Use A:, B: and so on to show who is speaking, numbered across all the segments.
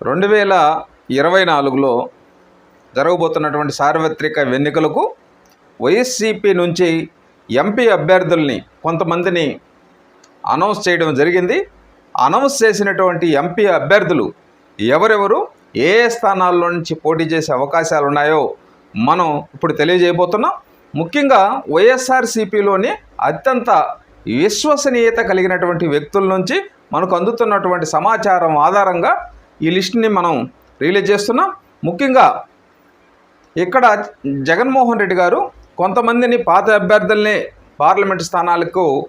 A: రెండు వేల ఇరవై నాలుగులో జరగబోతున్నటువంటి సార్వత్రిక ఎన్నికలకు వైఎస్సిపి నుంచి ఎంపీ అభ్యర్థుల్ని కొంతమందిని అనౌన్స్ చేయడం జరిగింది. అనౌన్స్ చేసినటువంటి ఎంపీ అభ్యర్థులు ఎవరెవరు ఏ ఏ స్థానాల్లో నుంచి పోటీ చేసే అవకాశాలు ఉన్నాయో మనం ఇప్పుడు తెలియజేయబోతున్నాం. ముఖ్యంగా వైఎస్ఆర్సీపీలోని అత్యంత విశ్వసనీయత కలిగినటువంటి వ్యక్తుల నుంచి మనకు అందుతున్నటువంటి సమాచారం ఆధారంగా ఈ లిస్ట్ని మనం రిలీజ్ చేస్తున్నాం. ముఖ్యంగా ఇక్కడ జగన్మోహన్ రెడ్డి గారు కొంతమందిని పాత అభ్యర్థుల్ని పార్లమెంట్ స్థానాలకు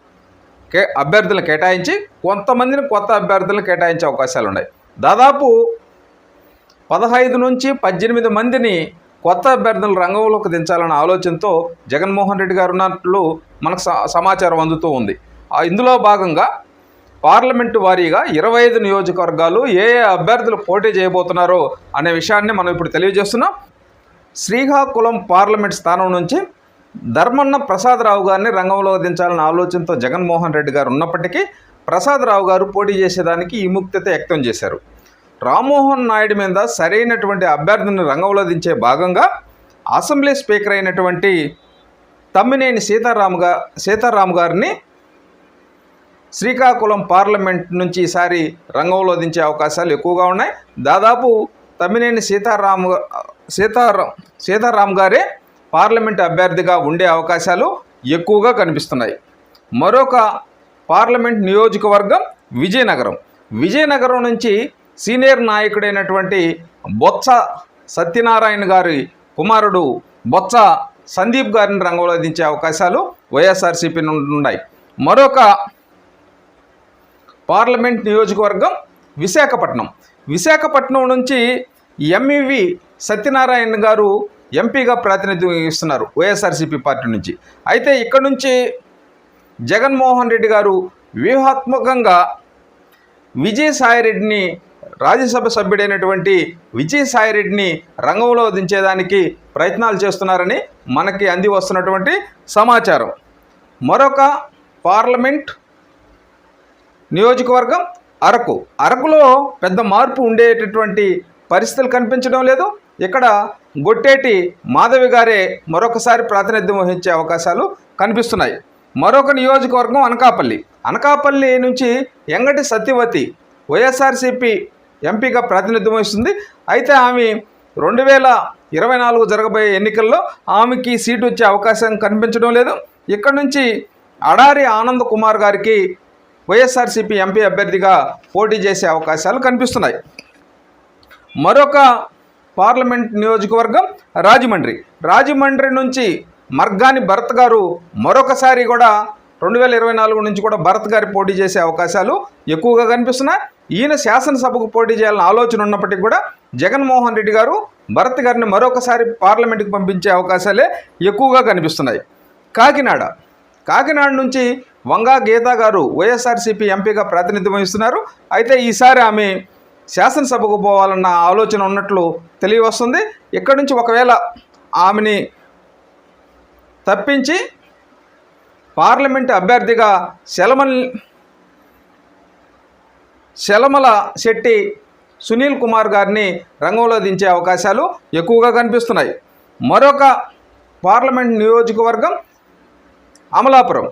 A: కే అభ్యర్థులను కేటాయించి కొంతమందిని కొత్త అభ్యర్థులను కేటాయించే అవకాశాలు ఉన్నాయి. దాదాపు పదహైదు నుంచి పద్దెనిమిది మందిని కొత్త అభ్యర్థుల రంగంలోకి దించాలన్న ఆలోచనతో జగన్మోహన్ రెడ్డి గారు ఉన్నట్లు మనకు స- సమాచారం అందుతూ ఉంది. ఆ ఇందులో భాగంగా పార్లమెంటు వారీగా ఇరవై ఐదు నియోజకవర్గాలు ఏ ఏ అభ్యర్థులు పోటీ చేయబోతున్నారో అనే విషయాన్ని మనం ఇప్పుడు తెలియజేస్తున్నాం. శ్రీకాకుళం పార్లమెంట్ స్థానం నుంచి ధర్మన్న ప్రసాదరావు గారిని రంగంలో దించాలన్న ఆలోచనతో జగన్మోహన్ రెడ్డి గారు ఉన్నప్పటికీ ప్రసాదరావు గారు పోటీ చేసేదానికి విముక్తత వ్యక్తం చేశారు. రామ్మోహన్ నాయుడు మీద సరైనటువంటి అభ్యర్థిని రంగంలో దించే భాగంగా అసెంబ్లీ స్పీకర్ అయినటువంటి తమ్మినేని సీతారాము గా సీతారాం గారిని శ్రీకాకుళం పార్లమెంట్ నుంచి ఈసారి రంగంలో దించే అవకాశాలు ఎక్కువగా ఉన్నాయి. దాదాపు తమ్మినేని సీతారాము సీతారాం సీతారాం గారే పార్లమెంట్ అభ్యర్థిగా ఉండే అవకాశాలు ఎక్కువగా కనిపిస్తున్నాయి. మరొక పార్లమెంట్ నియోజకవర్గం విజయనగరం. విజయనగరం నుంచి సీనియర్ నాయకుడైనటువంటి బొత్స సత్యనారాయణ గారి కుమారుడు బొత్స సందీప్ గారిని రంగంలో దించే అవకాశాలు వైఎస్ఆర్సీపీ నుండి ఉన్నాయి. మరొక పార్లమెంట్ నియోజకవర్గం విశాఖపట్నం. విశాఖపట్నం నుంచి ఎంఈవి సత్యనారాయణ గారు ఎంపీగా ప్రాతినిధ్యం ఇస్తున్నారు వైఎస్ఆర్సీపీ పార్టీ నుంచి. అయితే ఇక్కడ నుంచి జగన్మోహన్ రెడ్డి గారు వ్యూహాత్మకంగా విజయసాయిరెడ్డిని రాజ్యసభ సభ్యుడైనటువంటి విజయసాయిరెడ్డిని రంగంలో దించేదానికి ప్రయత్నాలు చేస్తున్నారని మనకి అంది వస్తున్నటువంటి సమాచారం. మరొక పార్లమెంట్ నియోజకవర్గం అరకు. అరకులో పెద్ద మార్పు ఉండేటటువంటి పరిస్థితులు కనిపించడం లేదు. ఇక్కడ గొట్టేటి మాధవి గారే మరొకసారి ప్రాతినిధ్యం వహించే అవకాశాలు కనిపిస్తున్నాయి. మరొక నియోజకవర్గం అనకాపల్లి. అనకాపల్లి నుంచి ఎంగటి సత్యవతి వైఎస్ఆర్సీపీ ఎంపీగా ప్రాతినిధ్యం వహిస్తుంది. అయితే ఆమె రెండు వేల ఇరవై నాలుగు జరగబోయే ఎన్నికల్లో ఆమెకి సీటు వచ్చే అవకాశం కనిపించడం లేదు. ఇక్కడ నుంచి అడారి ఆనంద్ కుమార్ గారికి వైఎస్ఆర్సీపీ ఎంపీ అభ్యర్థిగా పోటీ చేసే అవకాశాలు కనిపిస్తున్నాయి. మరొక పార్లమెంట్ నియోజకవర్గం రాజమండ్రి. రాజమండ్రి నుంచి మర్గాని భరత్ గారు మరొకసారి కూడా రెండు వేల ఇరవై నాలుగు నుంచి కూడా భరత్ గారి పోటీ చేసే అవకాశాలు ఎక్కువగా కనిపిస్తున్నాయి. ఈయన శాసనసభకు పోటీ చేయాలని ఆలోచన ఉన్నప్పటికీ కూడా జగన్మోహన్ రెడ్డి గారు భరత్ గారిని మరొకసారి పార్లమెంట్కి పంపించే అవకాశాలే ఎక్కువగా కనిపిస్తున్నాయి. కాకినాడ. కాకినాడ నుంచి వంగా గీత గారు వైఎస్ఆర్సీపీ ఎంపీగా ప్రాతినిధ్యం వహిస్తున్నారు. అయితే ఈసారి ఆమె శాసనసభకు పోవాలన్న ఆలోచన ఉన్నట్లు తెలియవస్తుంది. ఇక్కడి నుంచి ఒకవేళ ఆమెని తప్పించి పార్లమెంట్ అభ్యర్థిగా శలమల్ శలమల శెట్టి సునీల్ కుమార్ గారిని రంగంలో దించే అవకాశాలు ఎక్కువగా కనిపిస్తున్నాయి. మరొక పార్లమెంట్ నియోజకవర్గం అమలాపురం.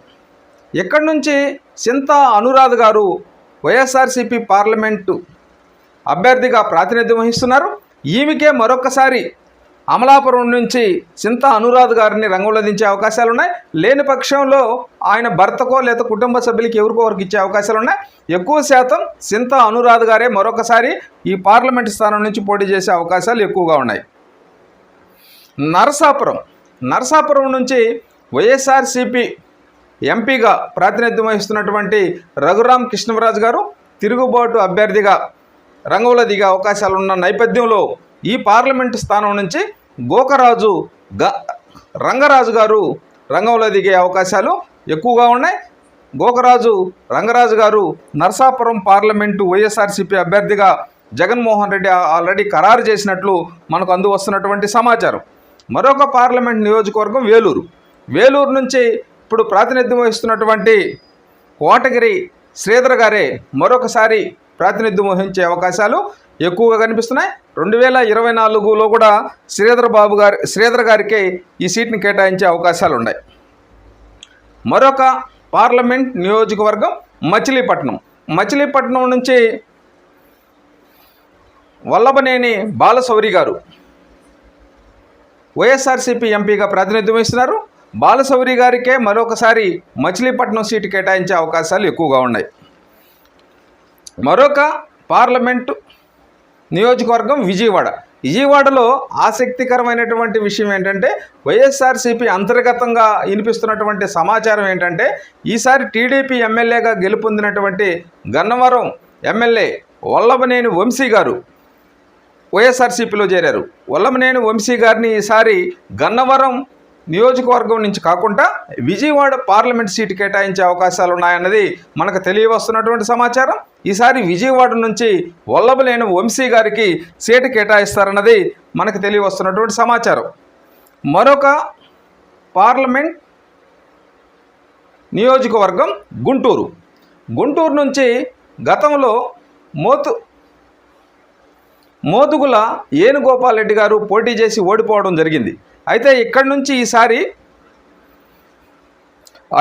A: ఇక్కడి నుంచి సింతా అనురాధ్ గారు వైఎస్ఆర్సీపీ పార్లమెంటు అభ్యర్థిగా ప్రాతినిధ్యం వహిస్తున్నారు. ఈమెకే మరొకసారి అమలాపురం నుంచి సింతా అనురాధ్ గారిని రంగంలో దించే అవకాశాలు ఉన్నాయి లేని పక్షంలో ఆయన భర్తకో లేదా కుటుంబ సభ్యులకి ఎవరికో వరకు ఇచ్చే అవకాశాలు ఉన్నాయి ఎక్కువ శాతం సింతా అనురాధ్ గారే మరొకసారి ఈ పార్లమెంట్ స్థానం నుంచి పోటీ చేసే అవకాశాలు ఎక్కువగా ఉన్నాయి. నరసాపురం. నరసాపురం నుంచి వైఎస్ఆర్సిపి ఎంపీగా ప్రాతినిధ్యం వహిస్తున్నటువంటి రఘురాం కృష్ణరాజు గారు తిరుగుబాటు అభ్యర్థిగా రంగంలో దిగే అవకాశాలు ఉన్న నేపథ్యంలో ఈ పార్లమెంటు స్థానం నుంచి గోకరాజు గ రంగరాజు గారు రంగంలో దిగే అవకాశాలు ఎక్కువగా ఉన్నాయి. గోకరాజు రంగరాజు గారు నరసాపురం పార్లమెంటు వైఎస్ఆర్సీపీ అభ్యర్థిగా జగన్మోహన్ రెడ్డి ఆల్రెడీ ఖరారు చేసినట్లు మనకు అందు వస్తున్నటువంటి సమాచారం. మరొక పార్లమెంట్ నియోజకవర్గం వేలూరు. వేలూరు నుంచి ఇప్పుడు ప్రాతినిధ్యం వహిస్తున్నటువంటి కోటగిరి శ్రీధర్ గారే మరొకసారి ప్రాతినిధ్యం వహించే అవకాశాలు ఎక్కువగా కనిపిస్తున్నాయి. రెండు వేల ఇరవై నాలుగులో కూడా శ్రీధర్ బాబు గారి శ్రీధర్ గారికి ఈ సీట్ని కేటాయించే అవకాశాలు ఉన్నాయి. మరొక పార్లమెంట్ నియోజకవర్గం మచిలీపట్నం. మచిలీపట్నం నుంచి వల్లభనేని బాలశౌరి గారు వైఎస్ఆర్సీపీ ఎంపీగా ప్రాతినిధ్యం వహిస్తున్నారు. బాలశౌరి గారికే మరొకసారి మచిలీపట్నం సీటు కేటాయించే అవకాశాలు ఎక్కువగా ఉన్నాయి. మరొక పార్లమెంటు నియోజకవర్గం విజయవాడ. విజయవాడలో ఆసక్తికరమైనటువంటి విషయం ఏంటంటే వైఎస్ఆర్సీపీ అంతర్గతంగా వినిపిస్తున్నటువంటి సమాచారం ఏంటంటే ఈసారి టీడీపీ ఎమ్మెల్యేగా గెలుపొందినటువంటి గన్నవరం ఎమ్మెల్యే వల్లభనేని వంశీ గారు వైఎస్ఆర్సీపీలో చేరారు. వల్లభనేని వంశీ గారిని ఈసారి గన్నవరం నియోజకవర్గం నుంచి కాకుండా విజయవాడ పార్లమెంట్ సీటు కేటాయించే అవకాశాలు ఉన్నాయన్నది మనకు తెలియవస్తున్నటువంటి సమాచారం. ఈసారి విజయవాడ నుంచి వల్లభలేని వంశీ గారికి సీటు కేటాయిస్తారన్నది మనకు తెలియవస్తున్నటువంటి సమాచారం. మరొక పార్లమెంట్ నియోజకవర్గం గుంటూరు. గుంటూరు నుంచి గతంలో మోతు మోతుగుల ఏనుగోపాల్ రెడ్డి గారు పోటీ చేసి ఓడిపోవడం జరిగింది. అయితే ఇక్కడి నుంచి ఈసారి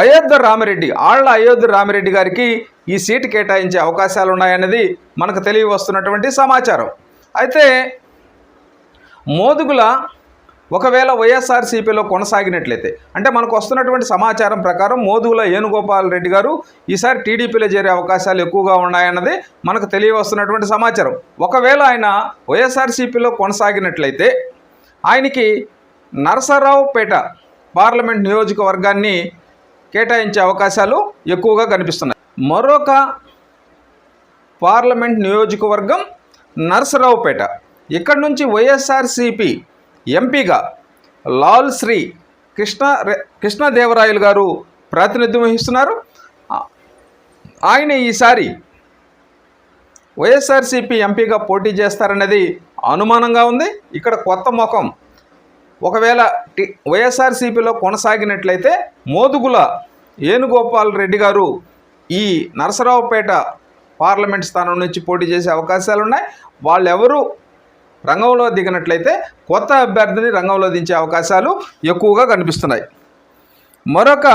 A: అయోధ్య రామిరెడ్డి ఆళ్ళ అయోధ్య రామిరెడ్డి గారికి ఈ సీటు కేటాయించే అవకాశాలు ఉన్నాయన్నది మనకు తెలియవస్తున్నటువంటి సమాచారం. అయితే మోదుగుల ఒకవేళ వైఎస్ఆర్సీపీలో కొనసాగినట్లయితే అంటే మనకు వస్తున్నటువంటి సమాచారం ప్రకారం మోదుగుల ఏనుగోపాల్ రెడ్డి గారు ఈసారి టీడీపీలో చేరే అవకాశాలు ఎక్కువగా ఉన్నాయన్నది మనకు తెలియవస్తున్నటువంటి సమాచారం. ఒకవేళ ఆయన వైఎస్ఆర్సీపీలో కొనసాగినట్లయితే ఆయనకి నరసరావుపేట పార్లమెంట్ నియోజకవర్గాన్ని కేటాయించే అవకాశాలు ఎక్కువగా కనిపిస్తున్నాయి. మరొక పార్లమెంట్ నియోజకవర్గం నరసరావుపేట. ఇక్కడ నుంచి వైఎస్ఆర్సిపి ఎంపీగా లాల్ శ్రీ కృష్ణ కృష్ణదేవరాయలు గారు ప్రాతినిధ్యం వహిస్తున్నారు. ఆయన ఈసారి వైఎస్ఆర్సిపి ఎంపీగా పోటీ చేస్తారనేది అనుమానంగా ఉంది. ఇక్కడ కొత్త ముఖం ఒకవేళ టి వైఎస్ఆర్సీపీలో కొనసాగినట్లయితే మోదుగుల వేణుగోపాల్ రెడ్డి గారు ఈ నరసరావుపేట పార్లమెంట్ స్థానం నుంచి పోటీ చేసే అవకాశాలు ఉన్నాయి వాళ్ళెవరూ రంగంలో దిగినట్లయితే కొత్త అభ్యర్థిని రంగంలో దించే అవకాశాలు ఎక్కువగా కనిపిస్తున్నాయి. మరొక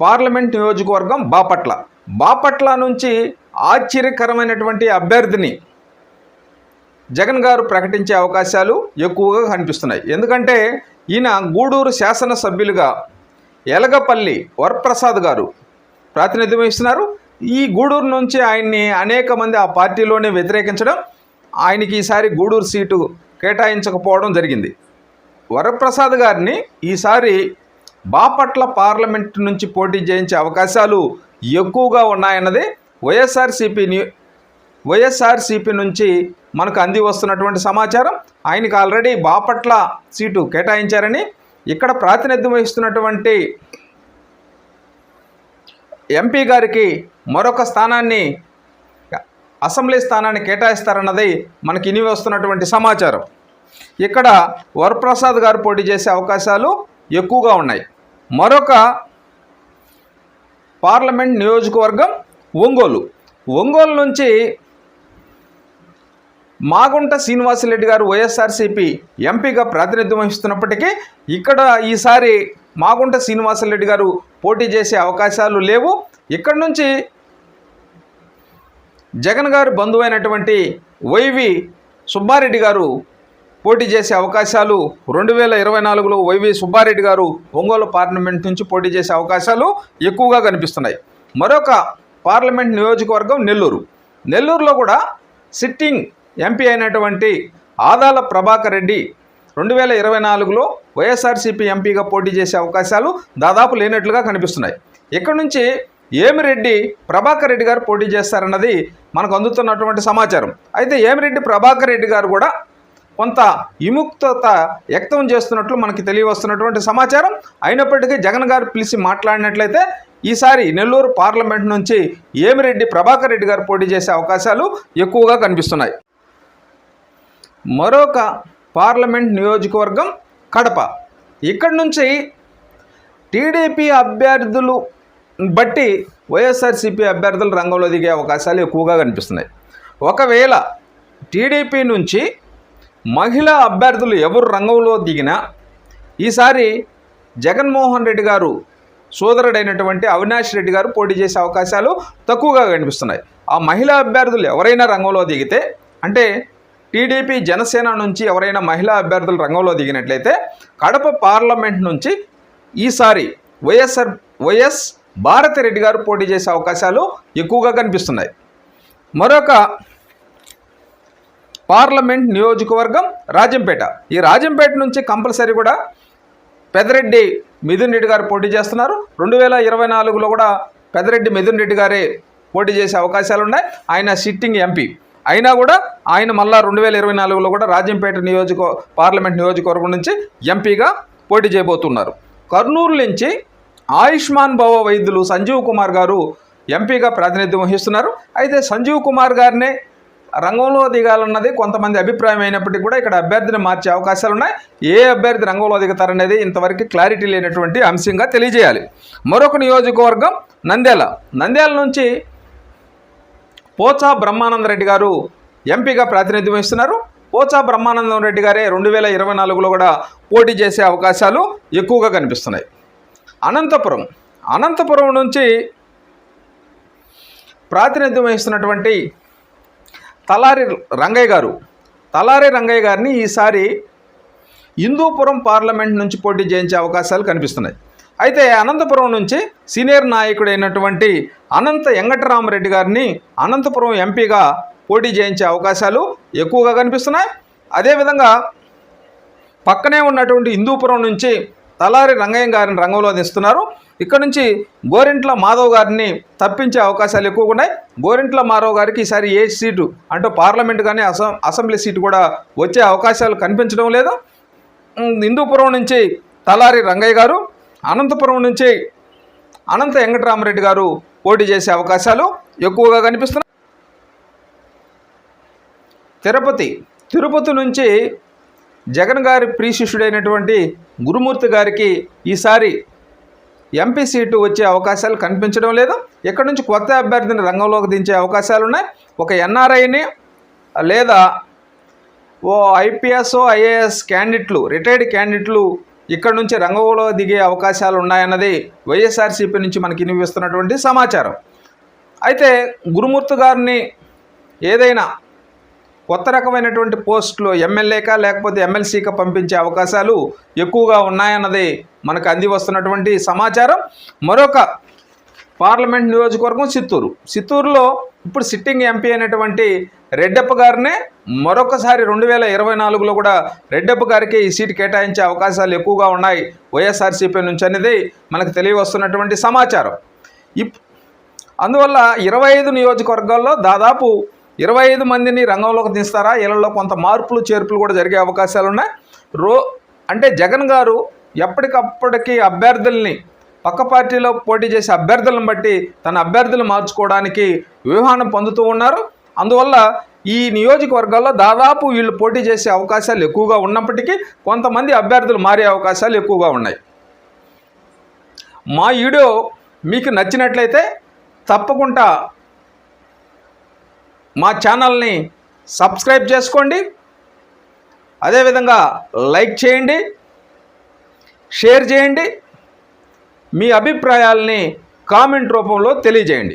A: పార్లమెంట్ నియోజకవర్గం బాపట్ల. బాపట్ల నుంచి ఆశ్చర్యకరమైనటువంటి అభ్యర్థిని జగన్ గారు ప్రకటించే అవకాశాలు ఎక్కువగా కనిపిస్తున్నాయి. ఎందుకంటే ఈయన గూడూరు శాసనసభ్యులుగా ఎలగపల్లి వరప్రసాద్ గారు ప్రాతినిధ్యం వహిస్తున్నారు. ఈ గూడూరు నుంచి ఆయన్ని అనేక మంది ఆ పార్టీలోనే వ్యతిరేకించడం ఆయనకి ఈసారి గూడూరు సీటు కేటాయించకపోవడం జరిగింది. వరప్రసాద్ గారిని ఈసారి బాపట్ల పార్లమెంట్ నుంచి పోటీ చేయించే అవకాశాలు ఎక్కువగా ఉన్నాయన్నది వైఎస్ఆర్సీపీ వైఎస్ఆర్సీపీ నుంచి మనకు అంది వస్తున్నటువంటి సమాచారం. ఆయనకు ఆల్రెడీ బాపట్ల సీటు కేటాయించారని ఇక్కడ ప్రాతినిధ్యం వహిస్తున్నటువంటి ఎంపీ గారికి మరొక స్థానాన్ని అసెంబ్లీ స్థానాన్ని కేటాయిస్తారన్నది మనకి ఇని వస్తున్నటువంటి సమాచారం. ఇక్కడ వరప్రసాద్ గారు పోటీ చేసే అవకాశాలు ఎక్కువగా ఉన్నాయి. మరొక పార్లమెంట్ నియోజకవర్గం ఒంగోలు. ఒంగోలు నుంచి మాగుంట శ్రీనివాసరెడ్డి గారు వైఎస్ఆర్సీపీ ఎంపీగా ప్రాతినిధ్యం వహిస్తున్నప్పటికీ ఇక్కడ ఈసారి మాగుంట శ్రీనివాసరెడ్డి గారు పోటీ చేసే అవకాశాలు లేవు. ఇక్కడ నుంచి జగన్ గారు బంధువైనటువంటి వైవి సుబ్బారెడ్డి గారు పోటీ చేసే అవకాశాలు రెండు వేల ఇరవై నాలుగులో వైవి సుబ్బారెడ్డి గారు ఒంగోలు పార్లమెంట్ నుంచి పోటీ చేసే అవకాశాలు ఎక్కువగా కనిపిస్తున్నాయి. మరొక పార్లమెంట్ నియోజకవర్గం నెల్లూరు. నెల్లూరులో కూడా సిట్టింగ్ ఎంపీ అయినటువంటి ఆదాల ప్రభాకర్ రెడ్డి రెండు వేల ఇరవై నాలుగులో వైఎస్ఆర్సీపీ ఎంపీగా పోటీ చేసే అవకాశాలు దాదాపు లేనట్లుగా కనిపిస్తున్నాయి. ఇక్కడ నుంచి ఏమిరెడ్డి ప్రభాకర్ రెడ్డి గారు పోటీ చేస్తారన్నది మనకు అందుతున్నటువంటి సమాచారం. అయితే ఏమిరెడ్డి ప్రభాకర్ రెడ్డి గారు కూడా కొంత విముక్తత వ్యక్తం చేస్తున్నట్లు మనకి తెలియవస్తున్నటువంటి సమాచారం. అయినప్పటికీ జగన్ గారు పిలిచి మాట్లాడినట్లయితే ఈసారి నెల్లూరు పార్లమెంట్ నుంచి ఏమిరెడ్డి ప్రభాకర్ రెడ్డి గారు పోటీ చేసే అవకాశాలు ఎక్కువగా కనిపిస్తున్నాయి. మరొక పార్లమెంట్ నియోజకవర్గం కడప. ఇక్కడి నుంచి టీడీపీ అభ్యర్థులు బట్టి వైఎస్ఆర్సీపీ అభ్యర్థులు రంగంలో దిగే అవకాశాలు ఎక్కువగా కనిపిస్తున్నాయి. ఒకవేళ టీడీపీ నుంచి మహిళా అభ్యర్థులు ఎవరు రంగంలో దిగినా ఈసారి జగన్మోహన్ రెడ్డి గారు సోదరుడైనటువంటి అవినాష్ రెడ్డి గారు పోటీ చేసే అవకాశాలు తక్కువగా కనిపిస్తున్నాయి. ఆ మహిళా అభ్యర్థులు ఎవరైనా రంగంలో దిగితే అంటే టీడీపీ జనసేన నుంచి ఎవరైనా మహిళా అభ్యర్థులు రంగంలో దిగినట్లయితే కడప పార్లమెంట్ నుంచి ఈసారి వైఎస్ఆర్ వైఎస్ భారతిరెడ్డి గారు పోటీ చేసే అవకాశాలు ఎక్కువగా కనిపిస్తున్నాయి. మరొక పార్లమెంట్ నియోజకవర్గం రాజంపేట. ఈ రాజంపేట నుంచి కంపల్సరీ కూడా పెదరెడ్డి మిథున్ రెడ్డి గారు పోటీ చేస్తున్నారు. రెండు వేల ఇరవై నాలుగులో కూడా పెదరెడ్డి మిథున్ రెడ్డి గారే పోటీ చేసే అవకాశాలు ఉన్నాయి ఆయన సిట్టింగ్ ఎంపీ. అయినా కూడా ఆయన మళ్ళా రెండు వేల ఇరవై నాలుగులో కూడా రాజంపేట నియోజక పార్లమెంట్ నియోజకవర్గం నుంచి ఎంపీగా పోటీ చేయబోతున్నారు. కర్నూలు నుంచి ఆయుష్మాన్ భవ వైద్యులు సంజీవ్ కుమార్ గారు ఎంపీగా ప్రాతినిధ్యం వహిస్తున్నారు. అయితే సంజీవ్ కుమార్ గారినే రంగంలో దిగాలన్నది కొంతమంది అభిప్రాయం అయినప్పటికీ కూడా ఇక్కడ అభ్యర్థిని మార్చే అవకాశాలు ఉన్నాయి. ఏ అభ్యర్థి రంగంలో దిగుతారనేది ఇంతవరకు క్లారిటీ లేనటువంటి అంశంగా తెలియజేయాలి. మరొక నియోజకవర్గం నంద్యాల. నంద్యాల నుంచి పోచా బ్రహ్మానంద రెడ్డి గారు ఎంపీగా ప్రాతినిధ్యం వహిస్తున్నారు. పోచా బ్రహ్మానందం రెడ్డి గారే రెండు వేల ఇరవై నాలుగులో కూడా పోటీ చేసే అవకాశాలు ఎక్కువగా కనిపిస్తున్నాయి. అనంతపురం అనంతపురం నుంచి ప్రాతినిధ్యం వహిస్తున్నటువంటి తలారి రంగయ్య గారు తలారి రంగయ్య గారిని ఈసారి హిందూపురం పార్లమెంట్ నుంచి పోటీ చేయించే అవకాశాలు కనిపిస్తున్నాయి. అయితే అనంతపురం నుంచి సీనియర్ నాయకుడైనటువంటి అనంత వెంకటరామరెడ్డి గారిని అనంతపురం ఎంపీగా పోటీ చేయించే అవకాశాలు ఎక్కువగా కనిపిస్తున్నాయి. అదేవిధంగా పక్కనే ఉన్నటువంటి హిందూపురం నుంచి తలారి రంగయ్య గారిని రంగంలో దిస్తున్నారు ఇక్కడ నుంచి గోరింట్ల మాధవ్ గారిని తప్పించే అవకాశాలు ఎక్కువగా ఉన్నాయి. గోరింట్ల మాధవ్ గారికి ఈసారి ఏ సీటు అంటే పార్లమెంట్ కానీ అసం అసెంబ్లీ సీటు కూడా వచ్చే అవకాశాలు కనిపించడం లేదు. హిందూపురం నుంచి తలారి రంగయ్య గారు అనంతపురం నుంచి అనంత వెంకటరామరెడ్డి గారు పోటీ చేసే అవకాశాలు ఎక్కువగా కనిపిస్తున్నాయి. తిరుపతి. తిరుపతి నుంచి జగన్ గారి ప్రీ శిష్యుడైనటువంటి గురుమూర్తి గారికి ఈసారి ఎంపీ సీటు వచ్చే అవకాశాలు కనిపించడం లేదు. ఇక్కడ నుంచి కొత్త అభ్యర్థిని రంగంలోకి దించే అవకాశాలు ఉన్నాయి. ఒక ఎన్ఆర్ఐని లేదా ఓ ఐపీఎస్ ఐఏఎస్ క్యాండిడేట్లు రిటైర్డ్ క్యాండిడేట్లు ఇక్కడ నుంచి రంగంలో దిగే అవకాశాలు ఉన్నాయన్నది వైఎస్ఆర్సీపీ నుంచి మనకి వినిపిస్తున్నటువంటి సమాచారం. అయితే గురుమూర్తి గారిని ఏదైనా కొత్త రకమైనటువంటి పోస్టులు ఎమ్మెల్యేకా లేకపోతే ఎమ్మెల్సీకా పంపించే అవకాశాలు ఎక్కువగా ఉన్నాయన్నది మనకు అంది వస్తున్నటువంటి సమాచారం. మరొక పార్లమెంట్ నియోజకవర్గం చిత్తూరు. చిత్తూరులో ఇప్పుడు సిట్టింగ్ ఎంపీ అయినటువంటి రెడ్డప్ప గారినే మరొకసారి రెండు వేల ఇరవై నాలుగులో కూడా రెడ్డప్ప గారికి ఈ సీటు కేటాయించే అవకాశాలు ఎక్కువగా ఉన్నాయి వైఎస్ఆర్సీపీ నుంచి అనేది మనకు తెలియవస్తున్నటువంటి సమాచారం. ఇప్ అందువల్ల ఇరవై ఐదు నియోజకవర్గాల్లో దాదాపు ఇరవై ఐదు మందిని రంగంలోకి తీస్తారా వీళ్ళలో కొంత మార్పులు చేర్పులు కూడా జరిగే అవకాశాలు ఉన్నాయి రో అంటే జగన్ గారు ఎప్పటికప్పటికి అభ్యర్థుల్ని పక్క పార్టీలో పోటీ చేసే అభ్యర్థులను బట్టి తన అభ్యర్థులు మార్చుకోవడానికి వ్యూహాన్ని పొందుతూ ఉన్నారు. అందువల్ల ఈ నియోజకవర్గాల్లో దాదాపు వీళ్ళు పోటీ చేసే అవకాశాలు ఎక్కువగా ఉన్నప్పటికీ కొంతమంది అభ్యర్థులు మారే అవకాశాలు ఎక్కువగా ఉన్నాయి. మా వీడియో మీకు నచ్చినట్లయితే తప్పకుండా మా ఛానల్ని సబ్స్క్రైబ్ చేసుకోండి. అదేవిధంగా లైక్ చేయండి. షేర్ చేయండి. మీ అభిప్రాయాల్ని కామెంట్ రూపంలో తెలియజేయండి.